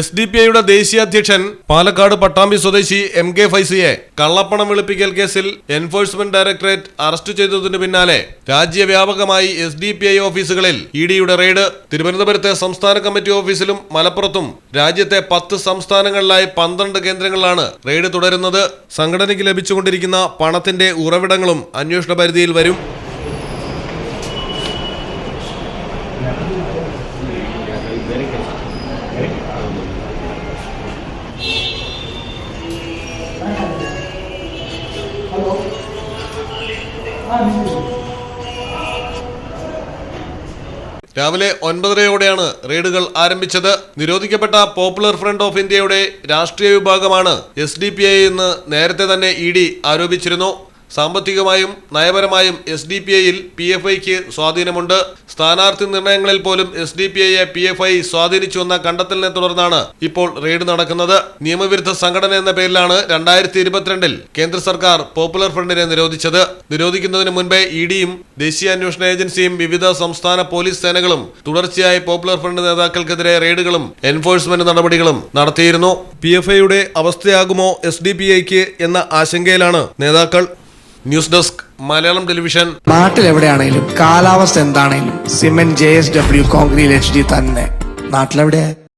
S D P ഐയുടെ ദേശീയ അധ്യക്ഷൻ പാലക്കാട് പട്ടാമ്പി സ്വദേശി എം കെ ഫൈസിയെ കള്ളപ്പണം വെളുപ്പിക്കൽ കേസിൽ എൻഫോഴ്സ്മെന്റ് ഡയറക്ടറേറ്റ് അറസ്റ്റ് ചെയ്തതിനു പിന്നാലെ രാജ്യവ്യാപകമായി എസ് ഡി പി ഐ ഓഫീസുകളിൽ ഇ ഡിയുടെ റെയ്ഡ്. തിരുവനന്തപുരത്തെ സംസ്ഥാന കമ്മിറ്റി ഓഫീസിലും മലപ്പുറത്തും രാജ്യത്തെ പത്ത് സംസ്ഥാനങ്ങളിലായി പന്ത്രണ്ട് കേന്ദ്രങ്ങളിലാണ് റെയ്ഡ് തുടരുന്നത്. സംഘടനയ്ക്ക് ലഭിച്ചുകൊണ്ടിരിക്കുന്ന പണത്തിന്റെ ഉറവിടങ്ങളും അന്വേഷണ പരിധിയിൽ വരും. രാവിലെ ഒൻപതരയോടെയാണ് റെയ്ഡുകൾ ആരംഭിച്ചത്. നിരോധിക്കപ്പെട്ട പോപ്പുലർ ഫ്രണ്ട് ഓഫ് ഇന്ത്യയുടെ രാഷ്ട്രീയ വിഭാഗമാണ് എസ് ഡി പി ഐ എന്ന് നേരത്തെ തന്നെ ഇ ഡി ആരോപിച്ചിരുന്നു. സാമ്പത്തികമായും നയപരമായും എസ് ഡി പി ഐയിൽ പി എഫ് ഐക്ക് സ്വാധീനമുണ്ട്. സ്ഥാനാർത്ഥി നിർണയങ്ങളിൽ പോലും എസ് ഡി പി ഐയെ പി എഫ് ഐ സ്വാധീനിച്ചുവെന്ന കണ്ടെത്തലിനെ തുടർന്നാണ് ഇപ്പോൾ റെയ്ഡ് നടക്കുന്നത്. നിയമവിരുദ്ധ സംഘടന എന്ന പേരിലാണ് രണ്ടായിരത്തി ഇരുപത്തിരണ്ടിൽ കേന്ദ്ര സർക്കാർ പോപ്പുലർ ഫ്രണ്ടിനെ നിരോധിച്ചത്. നിരോധിക്കുന്നതിന് മുൻപേ ഇ ഡിയും ദേശീയ അന്വേഷണ ഏജൻസിയും വിവിധ സംസ്ഥാന പോലീസ് സേനകളും തുടർച്ചയായി പോപ്പുലർ ഫ്രണ്ട് നേതാക്കൾക്കെതിരെ റെയ്ഡുകളും എൻഫോഴ്സ്മെന്റ് നടപടികളും നടത്തിയിരുന്നു. പി എഫ് ഐയുടെ അവസ്ഥയാകുമോ എസ് ഡി പി ഐക്ക് എന്ന ആശങ്കയിലാണ് നേതാക്കൾ. News desk Malayalam television. നാട്ടിൽ എവിടെയാണെങ്കിലും കാലാവസ്ഥ എന്താണെങ്കിലും cement J S W concrete H D തന്നെ. നാട്ടിലെവിടെയാ?